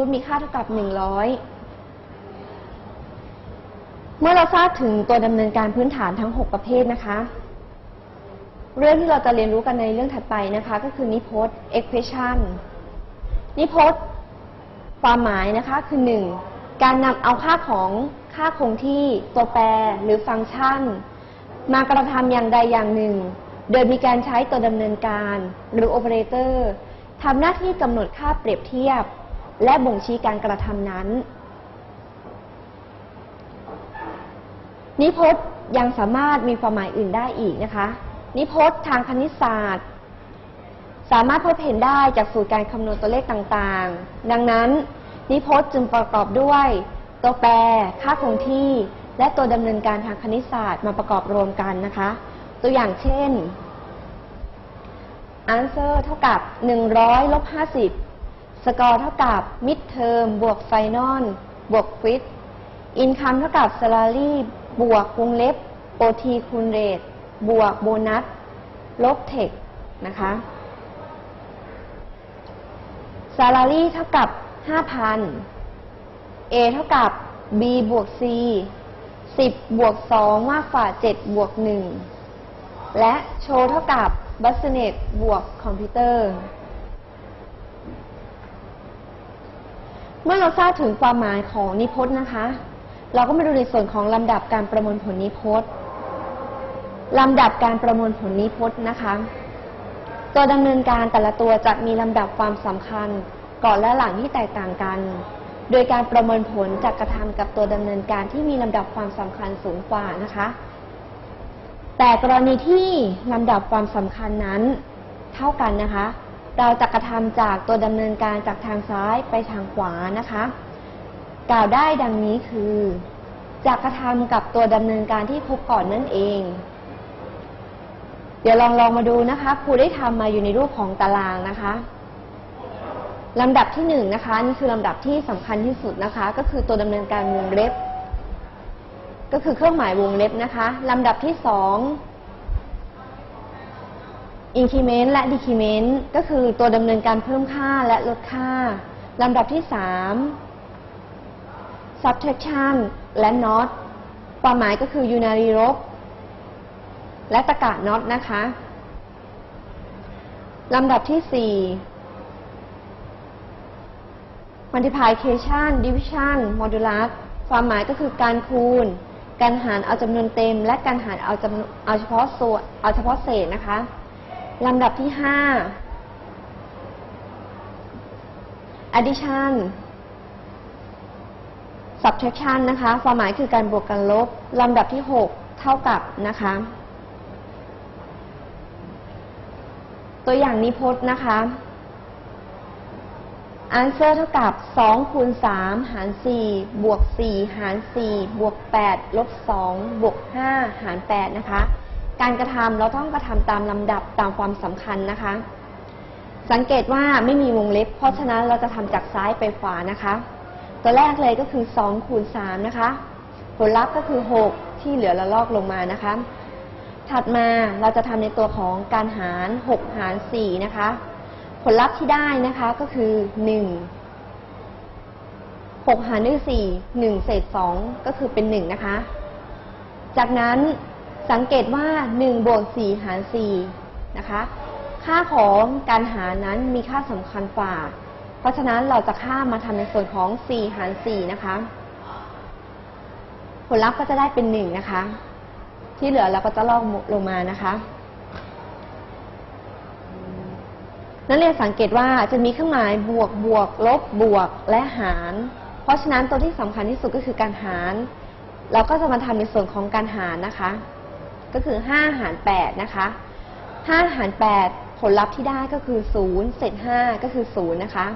รีนฟูดมีค่าเท่ากับ 100 เมื่อเราทราบถึงตัวดำเนินการพื้นฐานทั้ง 6 ประเภทนะคะ เรื่องที่เราจะเรียนรู้กันในเรื่องถัดไปนะคะ ก็คือนิพจน์ expression นิพจน์ความหมายนะคะคือ 1. การนำเอาค่าของค่าคงที่ตัวแปรหรือฟังก์ชัน มากระทำอย่างใดอย่างหนึ่ง โดยมีการใช้ตัวดำเนินการหรือโอเปอเรเตอร์ทำหน้าที่กำหนดค่าเปรียบเทียบ และบ่งชี้การกระทำนั้น นิพจน์ยังสามารถมีความหมายอื่นได้อีกนะคะ นิพจน์ทางคณิตศาสตร์ สามารถพบเห็นได้จากสูตรการคำนวณตัวเลขต่างๆ ดังนั้น นิพจน์จึงประกอบด้วย ตัวแปร ค่าคงที่ และตัวดำเนินการทางคณิตศาสตร์มาประกอบรวมกันนะคะ ตัวอย่างเช่น answer เท่ากับ 100ลบ50 score เท่ากับ mid term บวก final บวก quiz income เท่ากับ salary บวกวงเล็บ OT คูณ rate บวกโบนัส ลบ tech นะคะ salary เท่ากับ 5,000 A เท่ากับ B บวก C 10 บวก 2 มากกว่า 7 บวก 1 และโชว์เท่ากับ business บวกคอมพิวเตอร์ เมื่อเราทราบถึงความหมายของนิพจน์นะคะ เราก็มาดูในส่วนของลำดับการประมวลผลนิพจน์ลำดับการประมวลผลนิพจน์นะคะตัวดำเนินการแต่ละตัวจะมีลำดับความสำคัญ ก่อนและหลังที่แตกต่างกัน โดยการประเมินผลจะกระทำกับตัวดำเนินการที่มีลำดับความสำคัญสูงกว่านะคะ แต่กรณีที่ลำดับความสำคัญนั้นเท่ากันนะคะ เราจะกระทำจากตัวดำเนินการจากทางซ้ายไปทางขวานะคะ กล่าวได้ดังนี้คือจะกระทำกับตัวดำเนินการที่พบก่อนนั่นเอง เดี๋ยวลองลองมาดูนะคะครูได้ทำมาอยู่ในรูปของตารางนะคะลำดับที่หนึ่งนะคะนี่คือลำดับที่สำคัญที่สุดนะคะ ก็คือตัวดำเนินการวงเล็บ ก็คือเครื่องหมายวงเล็บนะคะลำดับที่สอง increment และ decrement ก็คือตัวดำเนินการเพิ่มค่าและลดค่าลำดับที่สาม subtraction และ not ความหมายก็คือ unary ลบและตะกะ not นะคะลำดับที่สี่ multiplication division modulus ความหมายก็คือการคูณ การหารเอาจำนวนเต็ม และการหารเอาจำเอาเฉพาะส่วนเอาเฉพาะเศษนะคะ ลำดับที่ห้า addition subtraction นะคะ ความหมายคือการบวกกันลบ ลำดับที่ 6 เท่ากับนะคะ ตัวอย่างนิพจน์นะคะ answer เท่ากับ 2 คูณ 3 หาร 4 บวก 4 หาร 4 บวก 8 ลบ 2 บวก 5 หาร 8 นะคะ การกระทำเราต้องกระทำตามลำดับตามความสำคัญนะคะ สังเกตว่าไม่มีวงเล็บ เพราะฉะนั้นเราจะทำจากซ้ายไปขวานะคะ ตัวแรกเลยก็คือ2คูณ3นะคะ ผลลัพธ์ก็คือ 6 ที่เหลือละลอกลงมานะคะ ถัดมาเราจะทำในตัวของการหาร 6 หาร 4 นะคะ ผลลัพธ์ที่ได้นะคะก็คือ 1 6 หารด้วย4 1 เศษ 2 ก็คือเป็น 1 นะคะ จากนั้น สังเกตว่า1บวก4หาร4นะคะ ค่าของการหารนั้นมีค่าสำคัญกว่า เพราะฉะนั้นเราจะข้ามมาทำในส่วนของ4หาร4นะคะ ผลลัพธ์ก็จะได้เป็น1นะคะ ที่เหลือเราก็จะลอกลงมานะคะนักเรียนสังเกตว่าจะมีเครื่องหมายบวกบวก ลบบวกและหาร เพราะฉะนั้นตัวที่สำคัญที่สุดก็คือการหาร เราก็จะมาทำในส่วนของการหารนะคะ ก็คือ 5 หาร 8 นะคะ 5 หาร 8 ผลลัพธ์ที่ได้ก็คือ 0 เศษ 5 ก็คือ 0 นะคะ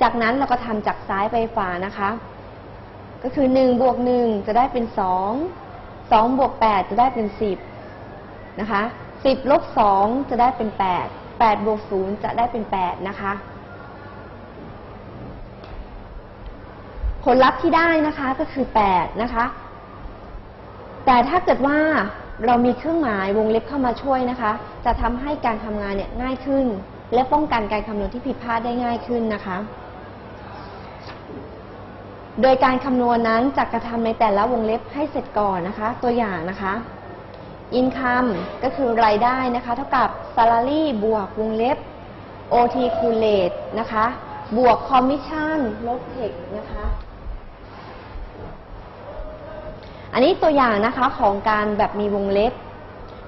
จากนั้นเราก็ทำจากซ้ายไปขวานะคะ ก็คือ 1 บวก 1 จะได้เป็น 2 2บวก 8 จะได้เป็น 10 นะคะ 10 ลบ 2 จะได้เป็น 8 8 บวก 0 จะได้เป็น 8 นะคะ ผลลัพธ์ที่ได้นะคะก็คือ 8 นะคะ แต่ถ้าเกิดว่า เรามีเครื่องหมายวงเล็บเข้ามาช่วยนะคะ จะทำให้การทำงานเนี่ยง่ายขึ้น และป้องกันการคำนวณที่ผิดพลาดได้ง่ายขึ้นนะคะ โดยการคำนวณนั้นจะกระทำในแต่ละวงเล็บให้เสร็จก่อนนะคะ ตัวอย่างนะคะ income ก็คือรายได้นะคะ เท่ากับ salary บวกวงเล็บ OT คูณ rate นะคะ บวก commission ลบ tech นะคะ อันนี้ตัวอย่างนะคะของการแบบมีวงเล็บ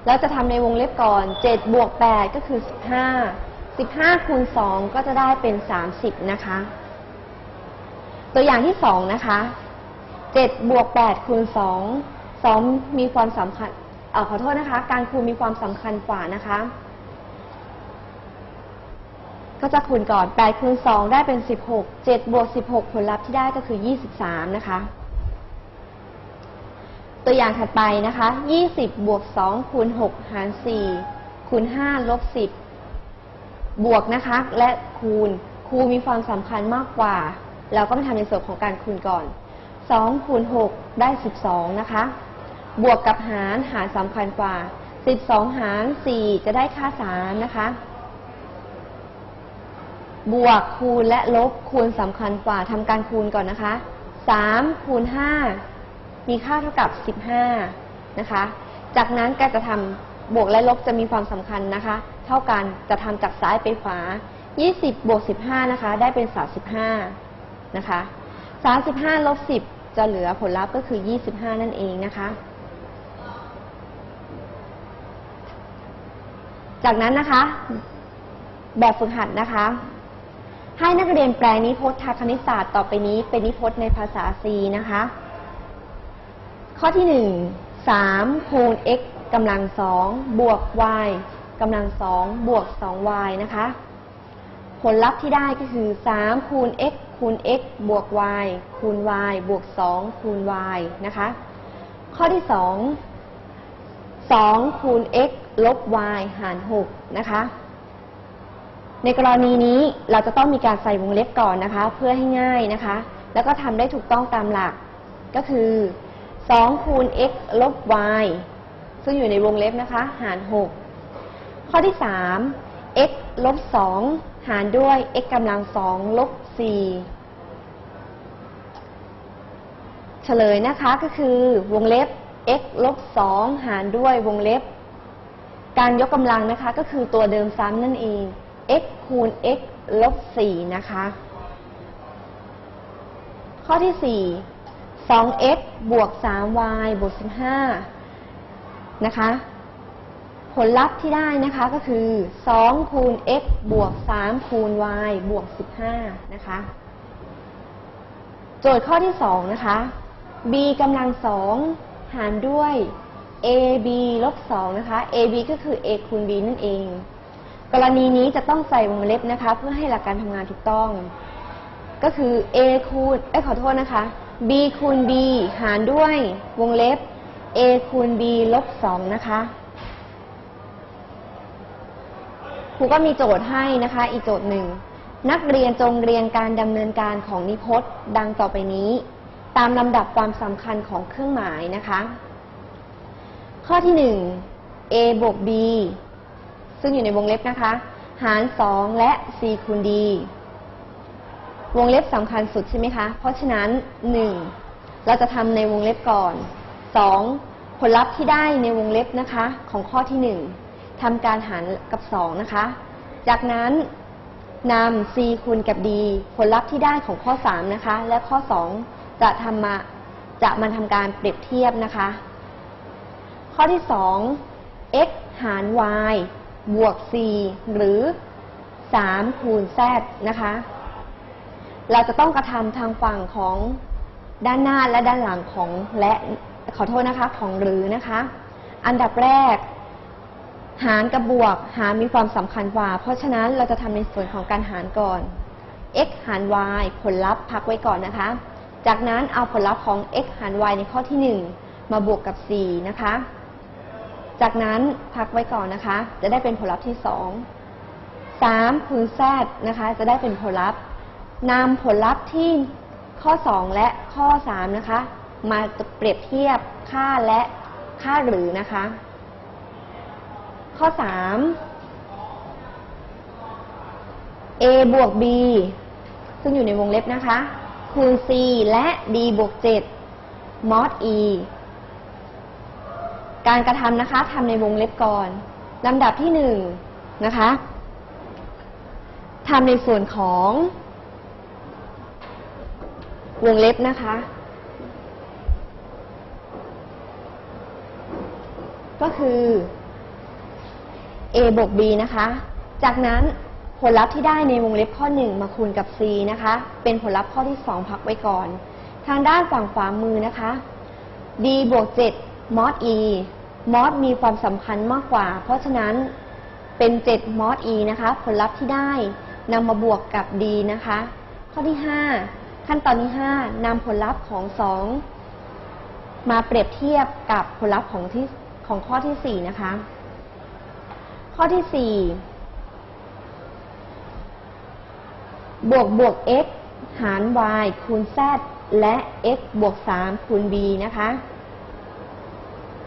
เราจะทำในวงเล็บก่อน 7 บวก 8 ก็คือ 15 15คูณ2ก็จะได้เป็น 30 นะคะ ตัวอย่างที่ 2 นะคะ 7 บวก 8 คูณ 2 2 มีความสำคัญออขอโทษนะคะ การคูณมีความสำคัญกว่านะคะ ก็จะคูณก่อน 8 คูณ 2 ได้เป็น 16 7 บวก 16 ผลลัพธ์ที่ได้ก็คือ 23 นะคะ ตัวอย่างถัดไปนะคะ 20 บวก 2 คูณ 6 หาร 4 คูณ 5 ลบ 10 บวกนะคะ และคูณ คูณมีความสำคัญมากกว่า เราก็มาทำในส่วนของการคูณก่อน 2 คูณ 6 ได้ 12 นะคะ บวกกับหาร หารสำคัญกว่า 12 หาร 4 จะได้ค่า 3 นะคะ บวกคูณและลบคูณสำคัญกว่าทำการคูณก่อนนะคะ 3 คูณ 5 มีค่าเท่ากับ 15 นะคะ จากนั้นการจะทำบวกและลบจะมีความสำคัญนะคะ เท่ากันจะทำจากซ้ายไปขวา 20 บวก 15 นะคะ ได้เป็น 35 นะคะ 35 ลบ 10 จะเหลือผลลัพธ์ก็คือ 25 นั่นเองนะคะ จากนั้นนะคะ แบบฝึกหัดนะคะให้นักเรียนแปลนิพจน์ทางคณิตศาสตร์ต่อไปนี้เป็นนิพจน์ในภาษา C นะคะ ข้อที่หนึ่งสามคูณ x กำลังสองบวก y กำลังสองบวก 2y นะคะ ผลลัพธ์ที่ได้ก็คือ 3 คูณ x คูณ x บวก y คูณ y บวก 2 คูณ y นะคะ ข้อที่ 2 2 คูณ x ลบ y หาร 6 นะคะ ในกรณีนี้เราจะต้องมีการใส่วงเล็บก่อนนะคะ เพื่อให้ง่ายนะคะ แล้วก็ทำได้ถูกต้องตามหลักก็คือ 2 คูณ x ลบ y ซึ่งอยู่ในวงเล็บนะคะ หาร 6 ข้อที่ 3 x ลบ 2 หารด้วย x กำลัง 2 ลบ 4 เฉลยนะคะก็คือวงเล็บ x ลบ 2 หารด้วยวงเล็บ การยกกำลังนะคะก็คือตัวเดิมซ้ำนั่นเอง x คูณ x ลบ 4 นะคะ ข้อที่ 4 2x บวก 3y บวก 15 นะคะ ผลลัพธ์ที่ได้นะคะก็คือ 2 คูณ x บวก 3 คูณ y บวก 15 นะคะ โจทย์ข้อที่ 2 นะคะ b กำลัง 2 หารด้วย ab ลบ 2 นะคะ ab ก็คือ a คูณ b นั่นเอง กรณีนี้จะต้องใส่วงเล็บนะคะ เพื่อให้หลักการทำงานถูกต้อง ก็คือ a คูณ เอ้ยขอโทษนะคะ b คูณ b หารด้วยวงเล็บ a คูณ b ลบ2นะคะครูก็มีโจทย์ให้นะคะ อีกโจทย์หนึ่ง นักเรียนจงเรียงการดำเนินการของนิพจน์ดังต่อไปนี้ ตามลำดับความสำคัญของเครื่องหมายนะคะ ข้อที่หนึ่ง a บวก b ซึ่งอยู่ในวงเล็บนะคะ หาร 2 และ c คูณ d วงเล็บสำคัญสุดใช่ไหมคะ เพราะฉะนั้น 1 เราจะทำในวงเล็บก่อน 2 ผลลัพธ์ที่ได้ในวงเล็บนะคะของข้อที่ 1ทำการหารกับ 2 นะคะ จากนั้นนำ c คูณกับ d ผลลัพธ์ที่ได้ของข้อ 3 นะคะ และข้อ 2 จะทำมาจะมาทำการเปรียบเทียบนะคะ ข้อที่ 2 x หาร y บวก c หรือ 3 คูณ z นะคะ เราจะต้องกระทำทางฝั่งของด้านหน้าและด้านหลังของและขอโทษนะคะของหรือนะคะ อันดับแรก หารกับบวก หารมีความสำคัญกว่า เพราะฉะนั้นเราจะทำในส่วนของการหารก่อน x หาร y ผลลัพธ์พักไว้ก่อนนะคะ จากนั้นเอาผลลัพธ์ของ x หาร y ในข้อที่ 1 มาบวกกับ 4 นะคะ จากนั้นพักไว้ก่อนนะคะ จะได้เป็นผลลัพธ์ที่ 2 3คูณ z นะคะ จะได้เป็นผลลัพธ์ นำผลลัพธ์ที่ข้อ 2 และข้อ 3 นะคะ มาเปรียบเทียบค่าและค่าหรือนะคะ ข้อ 3 a บวก b ซึ่งอยู่ในวงเล็บนะคะ คูณ c และ d บวก7 mod e การกระทำนะคะทำในวงเล็บก่อนลำดับที่หนึ่งนะคะทำในส่วนของ วงเล็บนะคะ ก็คือ a บวก b นะคะ จากนั้นผลลัพธ์ที่ได้ในวงเล็บข้อ 1 มาคูณกับ c นะคะ เป็นผลลัพธ์ข้อที่ 2 พักไว้ก่อน ทางด้านฝั่งขวามือนะคะ d บวก7 mod e mod มีความสำคัญมากกว่า เพราะฉะนั้นเป็น7 mod e นะคะ ผลลัพธ์ที่ได้นำมาบวกกับ d นะคะ ข้อที่ 5 ขั้นตอนที่ 5นำผลลัพธ์ของ 2 มาเปรียบเทียบกับผลลัพธ์ของที่ของข้อที่ 4 นะคะ ข้อที่ 4 บวกบวก x หาร y คูณ z และ x บวก 3 คูณ b นะคะ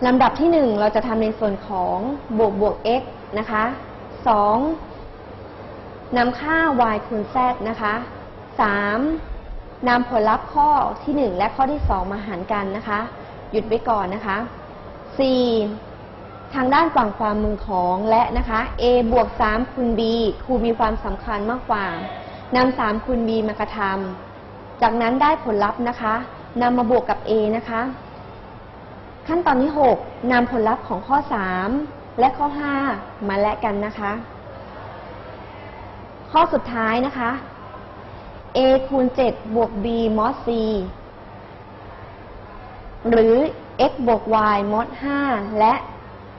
ลำดับที่ 1 เราจะทำในส่วนของบวกบวก x นะคะ 2นำค่า y คูณ z นะคะ 3 นำผลลัพธ์ข้อที่ 1 และข้อที่ 2 มาหารกันนะคะ หยุดไว้ก่อนนะคะ 4 ทางด้านฝั่งความมือของและนะคะ a บวก 3 คูณ b ครูมีความสำคัญมากกว่านำ3คูณ b มากระทำจากนั้นได้ผลลัพธ์นะคะนำมาบวกกับ a นะคะ ขั้นตอนที่ 6นำผลลัพธ์ของข้อ 3 และข้อ 5 มาแลกกันนะคะ ข้อสุดท้ายนะคะ a คูณ 7 บวก b mod c หรือ x บวก y mod 5และ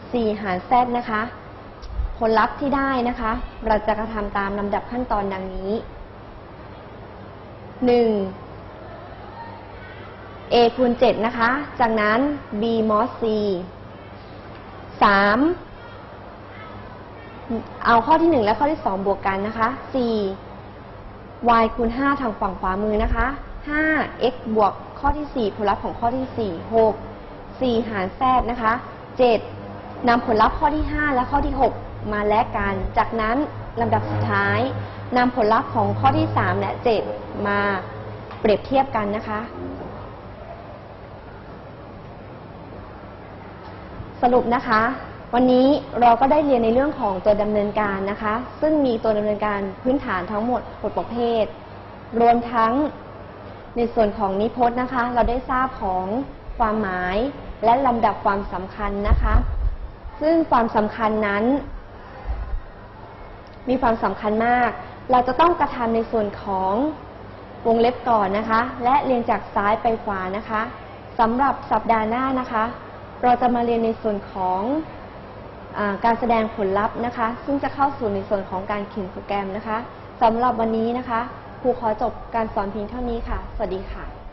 c หาร z นะคะ ผลลัพธ์ที่ได้นะคะ เราจะกระทำตามลำดับขั้นตอนดังนี้ 1. a คูณ 7 นะคะ จากนั้น b mod c 3 เอาข้อที่ 1 และข้อที่ 2 บวกกันนะคะ 4 y คูณ 5 ทางฝั่งขวามือนะคะ5 x บวกข้อที่ 4 ผลลัพธ์ของข้อที่ 4 6 4 หาร z นะคะ 7นำผลลัพธ์ข้อที่ 5 และข้อที่ 6 มาแลกกัน จากนั้นลำดับสุดท้ายนำผลลัพธ์ของข้อที่ 3 และ 7 มาเปรียบเทียบกันนะคะ สรุปนะคะ วันนี้เราก็ได้เรียนในเรื่องของตัวดำเนินการนะคะ ซึ่งมีตัวดำเนินการพื้นฐานทั้งหมด6ประเภท รวมทั้งในส่วนของนิพจน์นะคะ เราได้ทราบของความหมายและลำดับความสำคัญนะคะ ซึ่งความสำคัญนั้น มีความสำคัญมาก เราจะต้องกระทำในส่วนของวงเล็บก่อนนะคะ และเรียงจากซ้ายไปขวานะคะสำหรับสัปดาห์หน้านะคะ เราจะมาเรียนในส่วนของ การแสดงผลลัพธ์นะคะ ซึ่งจะเข้าสู่ในส่วนของการเขียนโปรแกรมนะคะสำหรับวันนี้นะคะครูขอจบการสอนเพียงเท่านี้ค่ะ สวัสดีค่ะ